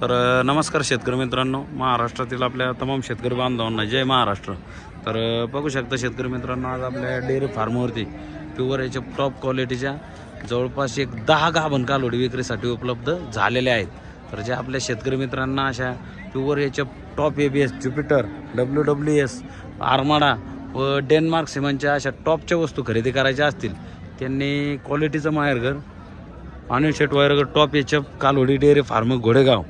तर नमस्कार शेतकरी मित्रांनो. महाराष्ट्रातील आपल्या तमाम शेतकरी बांधवांना जय महाराष्ट्र. तर बघू शकता शेतकरी मित्रांनो आज आपल्या डेअरी फार्मवरती प्युअर याच्या टॉप क्वालिटीच्या जवळपास एक दहा गाभण कालोडी विक्रीसाठी उपलब्ध झालेल्या आहेत. तर जे आपल्या शेतकरी मित्रांना अशा प्युअर याच्या top A B S Jupiter W W S Armada व डेन्मार्क सिमेंटच्या अशा टॉपच्या वस्तू खरेदी करायच्या असतील त्यांनी क्वालिटीचं माहेरघर Anil Shet Wayargar top H F कालोडी dairy farm घोडेगाव.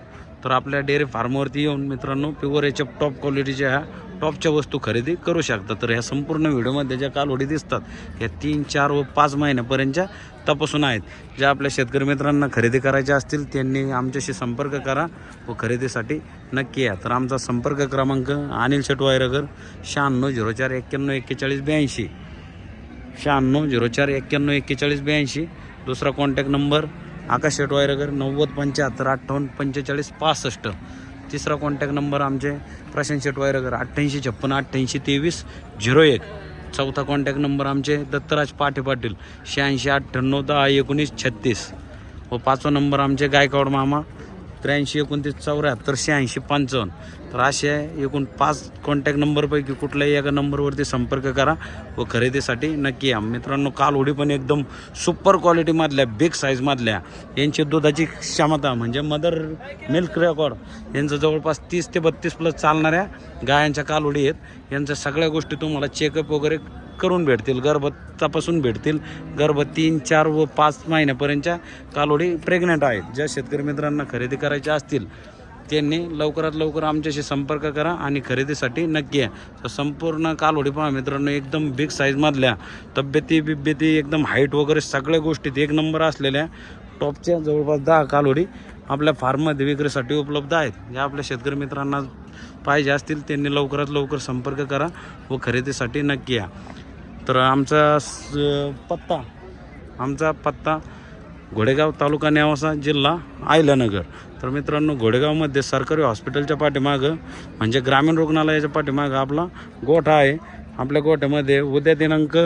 तर आपल्या डेअरी फार्मवरती येऊन मित्रांनो प्युअर एच एफ टॉप क्वालिटीच्या ह्या टॉपच्या वस्तू खरेदी करू शकता. तर ह्या संपूर्ण व्हिडिओमध्ये ज्या कालवडी दिसतात ह्या तीन चार व पाच महिन्यापर्यंतच्या तपासून आहेत. ज्या आपल्या शेतकरी मित्रांना खरेदी करायच्या असतील त्यांनी आमच्याशी संपर्क करा व खरेदीसाठी नक्की या. तर आमचा संपर्क क्रमांक अनिल शेटवायरकर शहाण्णव झिरो चार एक्क्याण्णव एक्केचाळीस ब्याऐंशी. शहाण्णव झिरो चार एक्क्याण्णव एक्केचाळीस ब्याऐंशी. दुसरा कॉन्टॅक्ट नंबर आकाश शेट वायरगर नव्वद पंच्याहत्तर अठ्ठावन्न पंचेचाळीस पासष्ट. तिसरा कॉन्टॅक्ट नंबर आमचे प्रशांत शेट वायरगर अठ्ठ्याऐंशी छप्पन अठ्ठ्याऐंशी तेवीस झिरो एक. चौथा कॉन्टॅक्ट नंबर आमचे दत्तराज पाटे पाटील शहाऐंशी अठ्ठ्याण्णव दहा एकोणीस छत्तीस. व पाचवा नंबर आमचे गायकवाड मामा त्र्याऐंशी एकोणतीस चौऱ्याहत्तर शहाऐंशी पंचावन्न. तर असे एकूण पाच कॉन्टॅक्ट नंबरपैकी कुठल्याही एका नंबरवरती संपर्क करा व खरेदीसाठी नक्की या. मित्रांनो काल होडी पण एकदम सुपर क्वालिटीमधल्या बिग साईजमधल्या यांची दुधाची क्षमता म्हणजे मदर मिल्क रेकॉर्ड यांचं जवळपास तीस ते बत्तीस प्लस चालणाऱ्या गायांच्या कालोडी आहेत. यांच्या सगळ्या गोष्टी तुम्हाला चेकअप वगैरे करून भेटतील गर्भ तपासून भेटतील. गर्भ तीन चार व पाच महिन्यापर्यंतच्या कालोडी प्रेग्नंट आहेत. ज्या शेतकरी मित्रांना खरेदी करायच्या असतील त्यांनी लवकरात लवकर आमच्याशी संपर्क करा आणि खरेदीसाठी नक्की या. तर संपूर्ण कालोडी पहा मित्रांनो एकदम बिग साईजमधल्या तब्येती बिब्येती एकदम हाईट वगैरे सगळ्या गोष्टीत एक नंबर असलेल्या टॉपच्या जवळपास दहा कालोडी आपल्या फार्ममध्ये विक्रीसाठी उपलब्ध आहेत. ज्या आपल्या शेतकरी मित्रांना पाहिजे असतील त्यांनी लवकरात लवकर संपर्क करा व खरेदीसाठी नक्की या. तर आमचा स- पत्ता आमचा पत्ता घोडेगाव तालुका नेवासा जिल्हा आयल्यानगर. तर मित्रांनो घोडेगावमध्ये सरकारी हॉस्पिटलच्या पाठीमागं म्हणजे ग्रामीण रुग्णालयाच्या पाठीमागं आपला गोठा आहे. आपल्या गोठ्यामध्ये उद्या दिनांक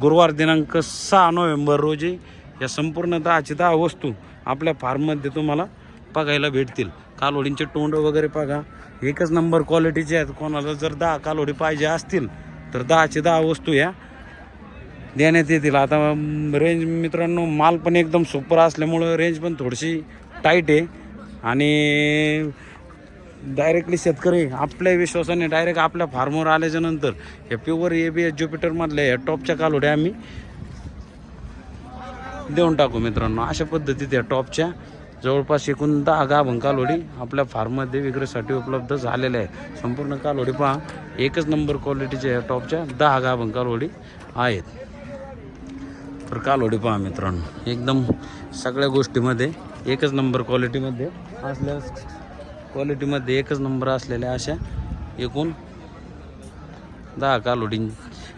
गुरुवार दिनांक सहा नोव्हेंबर रोजी या संपूर्ण दहाची दहा वस्तू आपल्या फार्ममध्ये तुम्हाला बघायला भेटतील. कालोडींचे तोंड वगैरे बघा. एकच नंबर क्वालिटीचे आहेत. कोणाला जर दहा कालोडी पाहिजे असतील तर दहाचे दहा वस्तू या. देण्यात येतील. आता रेंज मित्रांनो माल पण एकदम सुपर असल्यामुळं रेंज पण थोडीशी टाईट आहे. आणि डायरेक्टली शेतकरी आपल्या विश्वासाने डायरेक्ट आपल्या फार्मवर आल्याच्यानंतर प्युअर ए बी एस ज्युपिटरमधल्या ह्या टॉपच्या कालोड्या आम्ही देऊन टाकू मित्रांनो. अशा पद्धतीत या टॉपच्या जवळपास एकूण दहा गाभण कालोडी आपल्या फार्ममध्ये विक्रीसाठी उपलब्ध झालेल्या आहे संपूर्ण कालोडी पहा एकच नंबर क्वालिटीच्या टॉपच्या दहा गाभण कालोडी आहेत. तर कालोडी पहा मित्रांनो एकदम सगळ्या गोष्टीमध्ये एकच नंबर क्वालिटीमध्ये असल्या क्वालिटीमध्ये एकच नंबर असलेल्या अशा एकूण दहा कालोडी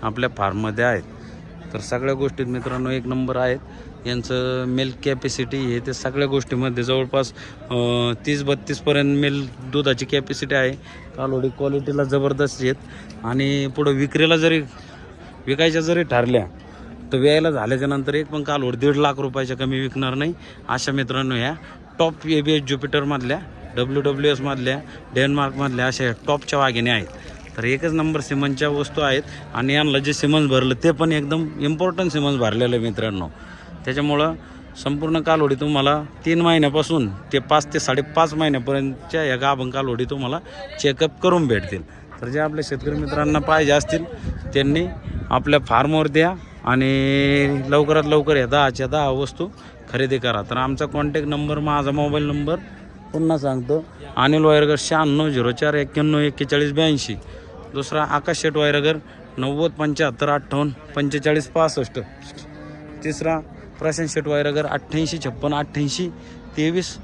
आपल्या फार्ममध्ये आहेत. तर सगळ्या गोष्टीत मित्रांनो एक नंबर आहेत. यांचं मिल्क कॅपॅसिटी हे ते सगळ्या गोष्टीमध्ये जवळपास तीस बत्तीसपर्यंत मिल्क दुधाची कॅपॅसिटी आहे. कालोडी क्वालिटीला जबरदस्त आहेत. आणि पुढं विक्रीला जरी विकायच्या जरी ठरल्या तर व्यायला झाल्याच्यानंतर एक पण कालवड दीड लाख रुपयाच्या कमी विकणार नाही. अशा मित्रांनो ह्या टॉप ए बी एस ज्युपिटरमधल्या डब्ल्यू डब्ल्यू एसमधल्या डेन्मार्कमधल्या अशा टॉपच्या वाघिणी आहेत. तर एकच नंबर सिमनच्या वस्तू आहेत. आणि यांना जे सिमन्स भरलं ते पण एकदम इम्पॉर्टंट सिमन्स भरलेलं आहे मित्रांनो. त्याच्यामुळं संपूर्ण कालोडी तुम्हाला तीन महिन्यापासून ते पाच ते साडेपाच महिन्यापर्यंतच्या या गाभण कालोडी तुम्हाला चेकअप करून भेटतील. तर जे आपल्या शेतकरी मित्रांना पाहिजे असतील त्यांनी आपल्या फार्मवर द्या आणि लवकरात लवकर या दहाच्या दहा वस्तू खरेदी करा. तर आमचा कॉन्टॅक्ट नंबर माझा मोबाईल नंबर पुन्हा सांगतो. अनिल वायरगर शहाण्णव झिरो चार एक्क्याण्णव एक्केचाळीस ब्याऐंशी. दुसरा आकाश शेट वायरगर नव्वद पंच्याहत्तर अठ्ठावन्न पंचेचाळीस पासष्ट. तिसरा प्रशांत शेट वायरगर अठ्ठ्याऐंशी छप्पन अठ्ठ्याऐंशी तेवीस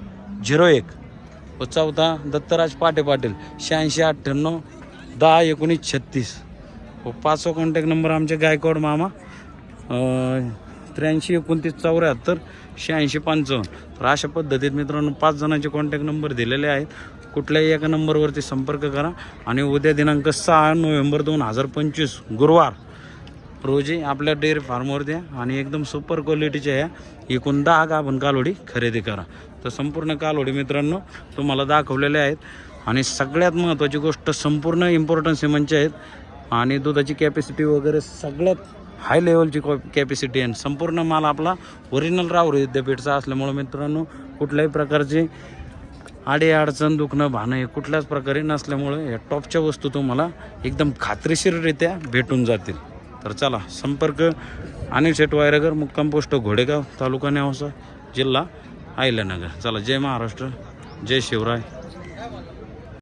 झिरो एक. व चौथा दत्तराज पाटे पाटील शहाऐंशी अठ्ठ्याण्णव दहा एकोणीस छत्तीस. व पाचवा कॉन्टॅक्ट नंबर आमचे गायकवाड मामा त्र्याऐंशी एकोणतीस चौऱ्याहत्तर शहाऐंशी पंचावन्न. तर अशा पद्धतीत मित्रांनो पाच जणांचे कॉन्टॅक्ट नंबर दिलेले आहेत. कुठल्याही एका नंबरवरती संपर्क करा. आणि उद्या दिनांक सहा नोव्हेंबर दोन हजार पंचवीस गुरुवार. रोजी आपल्या डेअरी फार्मवर द्या आणि एकदम सुपर क्वालिटीच्या ह्या एकूण दहा गाभण कालोडी खरेदी करा. तर संपूर्ण कालोडी मित्रांनो तुम्हाला दाखवलेले आहेत. आणि सगळ्यात महत्त्वाची गोष्ट संपूर्ण इम्पॉर्टन्स सिमेंटचे म्हणजे आहेत. आणि दुधाची कॅपॅसिटी वगैरे सगळ्यात हाय लेवलची कॅपॅसिटी आहे. संपूर्ण माल आपला ओरिजिनल राहुरी विद्यापीठचा असल्यामुळे मित्रांनो कुठल्याही प्रकारची आडे अडचण दुखणं भाणं हे कुठल्याच प्रकारे नसल्यामुळे या टॉपच्या वस्तू तुम्हाला एकदम खात्रीशीररित्या भेटून जातील. तर चला संपर्क. अनिल शेट वायरगर मुक्काम पोस्ट घोडेगाव तालुका नेवासा जिल्हा आयल्यानगर. चला जय महाराष्ट्र जय शिवराय.